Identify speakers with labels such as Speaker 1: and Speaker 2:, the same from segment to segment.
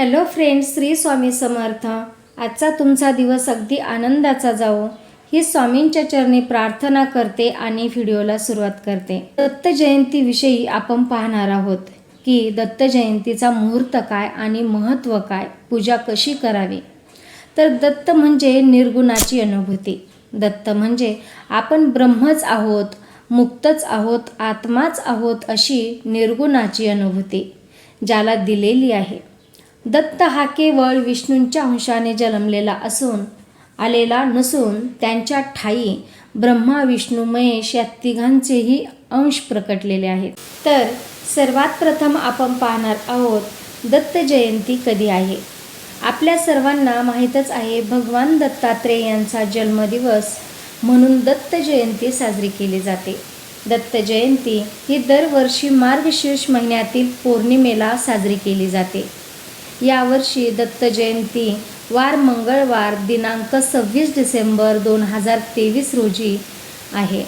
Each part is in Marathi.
Speaker 1: Hello friends Shri Swami Samarth. आजचा तुमचा दिवस अगदी आनंदाचा जावो. ही स्वामींच्या चरणी प्रार्थना करते आणि व्हिडिओला सुरुवात करते. दत्त जयंतीविषयी आपण पाहणार आहोत की दत्त जयंतीचा मुहूर्त काय आणि महत्त्व काय पूजा कशी करावी? तर दत्त म्हणजे निर्गुणाची अनुभूती. दत्त म्हणजे आपण ब्रह्मच आहोत मुक्तच आहोत आत्माच आहोत अशी निर्गुणाची अनुभूती ज्याला दिलेली आहे. दत्त हा केवळ विष्णूंच्या अंशाने जन्मलेला असून आलेला नसून त्यांच्या ठाई ब्रह्मा विष्णू महेश या तिघांचेही अंश प्रकटलेले आहेत. तर सर्वात प्रथम आपण पाहणार आहोत दत्त जयंती कधी आहे? आपल्या सर्वांना माहीतच आहे भगवान दत्तात्रेय यांचा जन्मदिवस म्हणून दत्त जयंती साजरी केली जाते. दत्त जयंती ही दरवर्षी मार्गशीर्ष महिन्यातील पौर्णिमेला साजरी केली जाते. यावर्षी दत्त जयंती. वार मंगळवार दिनांक सव्वीस डिसेंबर दोन हजार तेवीस रोजी आहे.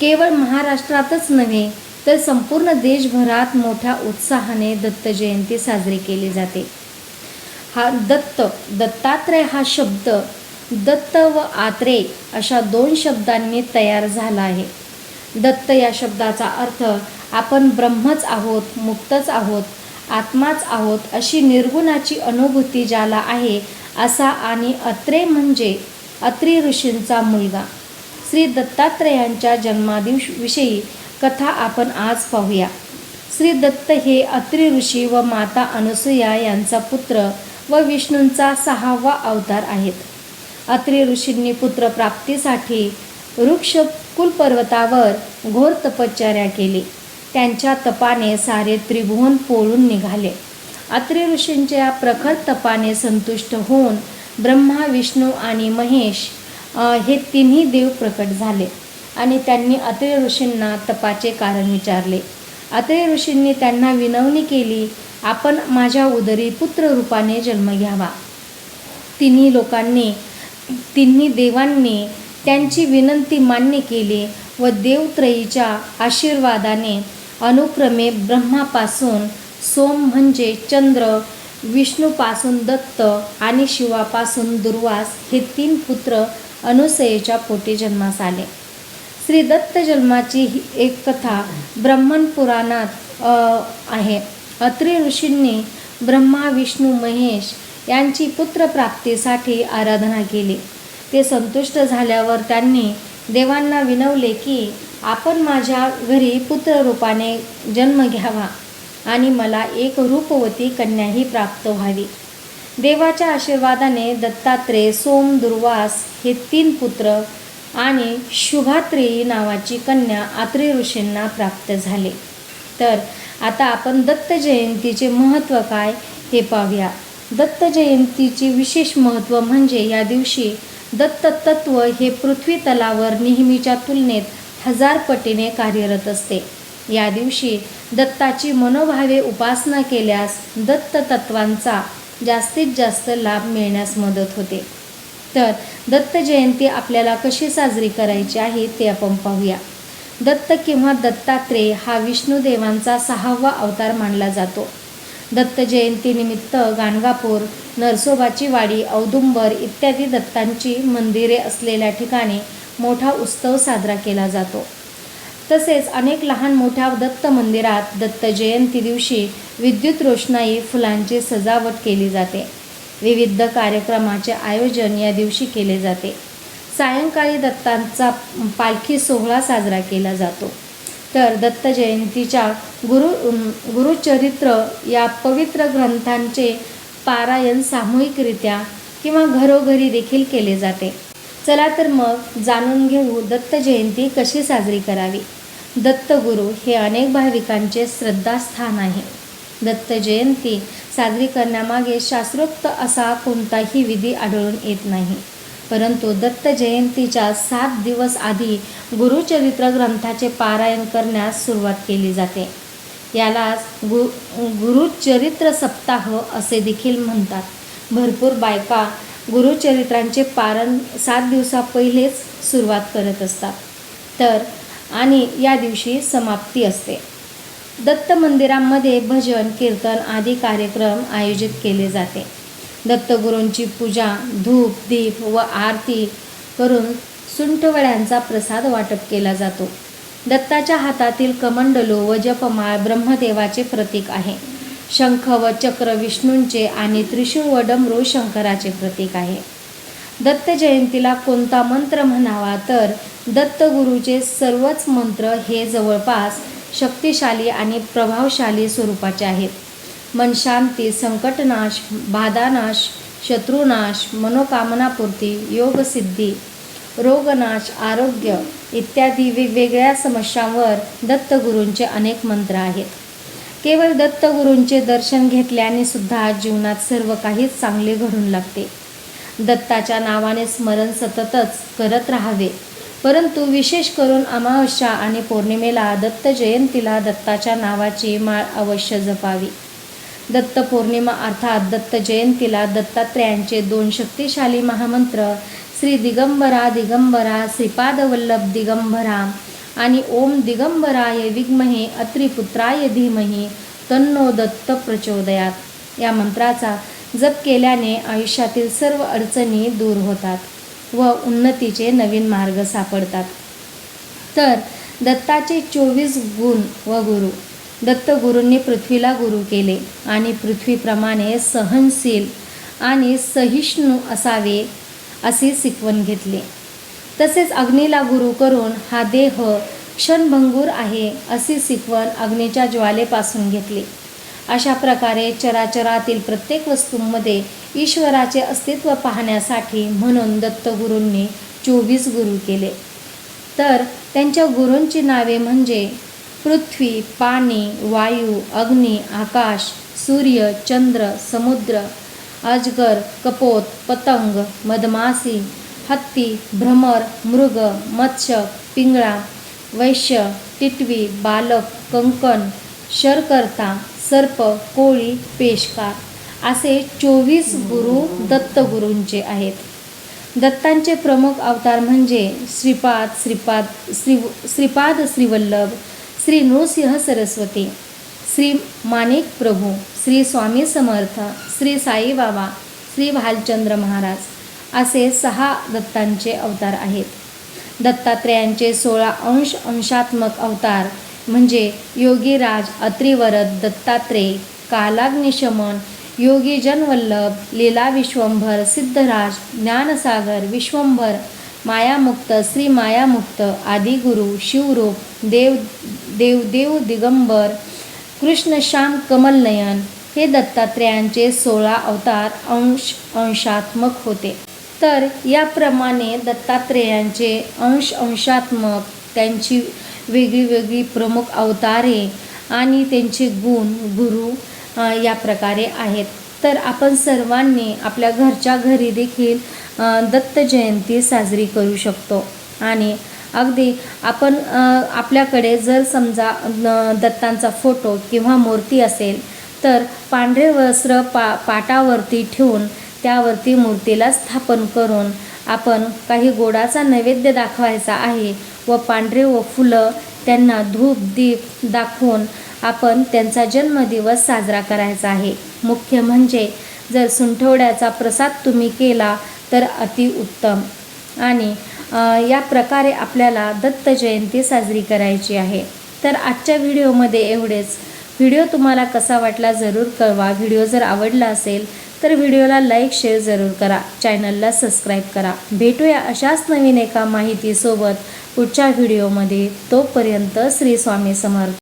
Speaker 1: केवळ महाराष्ट्रातच नव्हे तर संपूर्ण देशभरात मोठ्या उत्साहाने दत्त जयंती साजरी केली जाते. हा दत्त दत्तात्रय हा शब्द दत्त व आत्रेय अशा दोन शब्दांनी तयार झाला आहे. दत्त या शब्दाचा अर्थ आपण ब्रह्मच आहोत मुक्तच आहोत आत्माच आहोत अशी निर्गुणाची अनुभूती ज्याला आहे असा आणि अत्रे म्हणजे अत्री ऋषींचा मुलगा. श्री दत्तात्रेयांच्या जन्मादिवविषयी कथा आपण आज पाहूया. श्री दत्त हे अत्री ऋषी व माता अनुसूया यांचा पुत्र व विष्णूंचा सहावा अवतार आहेत. अत्री ऋषींनी पुत्रप्राप्तीसाठी वृक्ष कुलपर्वतावर घोर तपश्चर्या केली. त्यांच्या तपाने सारे त्रिभुवन पोळून निघाले. अत्रि ऋषींच्या प्रखर तपाने संतुष्ट होऊन ब्रह्मा विष्णू आणि महेश हे तिन्ही देव प्रकट झाले आणि त्यांनी अत्रि ऋषींना तपाचे कारण विचारले. अत्रि ऋषींनी त्यांना विनवणी केली आपण माझ्या उदरी पुत्र रूपाने जन्म घ्यावा. तिन्ही लोकांनी तिन्ही देवांनी त्यांची विनंती मान्य केली व देवत्रयीच्या आशीर्वादाने अनुक्रमे ब्रह्मापासून सोम म्हणजे चंद्र विष्णूपासून दत्त आणि शिवापासून दुर्वास हे तीन पुत्र अनुसयेच्या पोटी जन्मास आले. श्री दत्त जन्माची ही एक कथा ब्रह्मण पुराणात आहे. अत्रि ऋषींनी ब्रह्मा विष्णू महेश यांची पुत्रप्राप्तीसाठी आराधना केली. ते संतुष्ट झाल्यावर त्यांनी देवांना विनवले की आपण माझ्या घरी पुत्ररूपाने जन्म घ्यावा आणि मला एक रूपवती कन्याही प्राप्त व्हावी. देवाच्या आशीर्वादाने दत्तात्रेय सोम दुर्वास हे तीन पुत्र आणि शुभात्रेयी नावाची कन्या आत्रे ऋषींना प्राप्त झाले. तर आता आपण दत्त जयंतीचे महत्त्व काय हे पाहूया. दत्त जयंतीचे विशेष महत्त्व म्हणजे या दिवशी दत्त तत्व हे पृथ्वी तलावर नेहमीच्या तुलनेत हजार पटीने कार्यरत असते. या दिवशी दत्ताची मनोभावे उपासना केल्यास दत्त तत्वांचा जास्तीत जास्त लाभ मिळण्यास मदत होते. तर दत्त जयंती आपल्याला कशी साजरी करायची आहे ते आपण पाहूया. दत्त किंवा दत्तात्रेय हा विष्णुदेवांचा सहावा अवतार मानला जातो. दत्त जयंतीनिमित्त गाणगापूर नरसोबाची वाडी औदुंबर इत्यादी दत्तांची मंदिरे असलेल्या ठिकाणी मोठा उत्सव साजरा केला जातो. तसेच अनेक लहान मोठ्या दत्त मंदिरात दत्त जयंती दिवशी विद्युत रोषणाई फुलांची सजावट केली जाते. विविध कार्यक्रमाचे आयोजन या दिवशी केले जाते. सायंकाळी दत्तांचा पालखी सोहळा साजरा केला जातो. तर दत्त जयंतीच्या गुरु गुरुचरित्र या पवित्र ग्रंथांचे पारायण सामूहिकरित्या किंवा घरोघरी देखील केले जाते. चला तर मग जाणून घेऊ दत्त जयंती कशी साजरी करावी. दत्तगुरू हे अनेक भाविकांचे श्रद्धास्थान आहे. दत्त जयंती साजरी करण्यामागे शास्त्रोक्त असा कोणताही विधी आढळून येत नाही. परंतु दत्त जयंतीच्या सात दिवस आधी गुरुचरित्र ग्रंथाचे पारायण करण्यास सुरुवात केली जाते. यालाच गु गुरुचरित्र सप्ताह असे देखील म्हणतात. भरपूर बायका गुरुचरित्रांचे पारण सात दिवसा पहिलेच सुरुवात करत असतात. तर आणि या दिवशी समाप्ती असते. दत्त मंदिरांमध्ये भजन कीर्तन आदी कार्यक्रम आयोजित केले जाते. दत्तगुरूंची पूजा धूप दीप व आरती करून सुंठवड्यांचा प्रसाद वाटप केला जातो. दत्ताच्या हातातील कमंडलो व जपमाळ ब्रह्मदेवाचे प्रतीक आहे. शंख व चक्र विष्णूंचे आणि त्रिशूळ व डमरू शंकराचे प्रतीक आहे. दत्त जयंतीला कोणता मंत्र म्हणावा तर दत्तगुरूचे सर्वच मंत्र हे जवळपास शक्तिशाली आणि प्रभावशाली स्वरूपाचे आहेत. मनशांती संकटनाश बाधानाश शत्रुनाश मनोकामनापूर्ती योगसिद्धी रोगनाश आरोग्य इत्यादी वेगवेगळ्या समस्यांवर दत्तगुरूंचे अनेक मंत्र आहेत. केवळ दत्तगुरूंचे दर्शन घेतल्याने सुद्धा जीवनात सर्व काही चांगले घडून लागते. दत्ताच्या नावाने स्मरण सततच करत राहावे. परंतु विशेष करून अमावस्या आणि पौर्णिमेला दत्त जयंतीला दत्ताच्या नावाची माळ अवश्य जपावी. दत्त पौर्णिमा अर्थात दत्त जयंतीला दत्तात्रेयांचे दोन शक्तिशाली महामंत्र श्री दिगंबरा दिगंबरा श्रीपादवल्लभ दिगंबरा आणि ओम दिगंबराय विग्महे अत्रिपुत्राय धीमही तन्नो दत्त प्रचोदयात. या मंत्राचा जप केल्याने आयुष्यातील सर्व अडचणी दूर होतात व उन्नतीचे नवीन मार्ग सापडतात. तर दत्ताचे चोवीस गुण व गुरु. दत्तगुरूंनी पृथ्वीला गुरु केले आणि पृथ्वीप्रमाणे सहनशील आणि सहिष्णू असावे असे शिकवण घेतले. तसेच अग्नीला गुरु करून हा देह क्षणभंगूर आहे अशी शिकवण अग्नीच्या ज्वालेपासून घेतली. अशा प्रकारे चराचरातील प्रत्येक वस्तूंमध्ये ईश्वराचे अस्तित्व पाहण्यासाठी म्हणून दत्तगुरूंनी चोवीस गुरु केले. तर त्यांच्या गुरूंची नावे म्हणजे पृथ्वी पाणी वायू अग्नी आकाश सूर्य चंद्र समुद्र अजगर कपोत पतंग मधमासी हत्ती भ्रमर मृग मत्स्य पिंगळा वैश्य टिटवी बालक कंकण शरकर्ता सर्प कोळी पेशकार असे चोवीस गुरु दत्तगुरूंचे आहेत. दत्तांचे प्रमुख अवतार म्हणजे श्रीपाद श्रीपाद श्री श्रीपाद श्रीवल्लभ श्री नृसिंह सरस्वती श्री माणिक प्रभू श्री स्वामी समर्थ श्री साईबाबा श्री भालचंद्र महाराज. असे सहा दत्तांचे अवतार आहेत. दत्तात्रेयांचे सोळा अंश अंशात्मक अवतार म्हणजे योगीराज अत्रिवरद दत्तात्रेय कालाग्निशमन योगी जनवल्लभ लीला विश्वंभर सिद्धराज ज्ञानसागर विश्वंभर मायामुक्त श्री मायामुक्त आदिगुरु शिवरूप देव देवदेव दिगंबर कृष्णश्याम कमलनयन हे दत्तात्रेयांचे सोळा अवतार अंश अंशात्मक होते. तर याप्रमाणे दत्तात्रेयांचे अंश अंशात्मक त्यांची वेगळी वेगळी प्रमुख अवतारे आणि त्यांचे गुण गुरु या प्रकारे आहेत. तर आपण सर्वांनी आपल्या घरच्या घरी देखील दत्त जयंती साजरी करू शकतो. आणि अगदी आपण आपल्याकडे जर समजा दत्तांचा फोटो किंवा मूर्ती असेल तर पांढरे वस्त्र पा पाटावरती ठेवून त्यावरती मूर्तीला स्थापन करून आपण काही गोडाचा नैवेद्य दाखवायचा आहे व पांढरे व फुलं त्यांना धूप दीप दाखवून आपण त्यांचा जन्मदिवस साजरा करायचा आहे. मुख्य म्हणजे जर सुंठवड्याचा प्रसाद तुम्ही केला तर अतिउत्तम आणि या प्रकारे आपल्याला दत्त जयंती साजरी करायची आहे. तर आजच्या व्हिडिओमध्ये एवढेच. व्हिडिओ तुम्हाला कसा वाटला जरूर कळवा. व्हिडिओ जर आवडला असेल तर व्हिडिओला लाईक शेअर जरूर करा. चॅनलला सबस्क्राईब करा. भेटूया अशाच नवीन एका माहितीसोबत पुढच्या व्हिडिओमध्ये. तोपर्यंत श्री स्वामी समर्थ.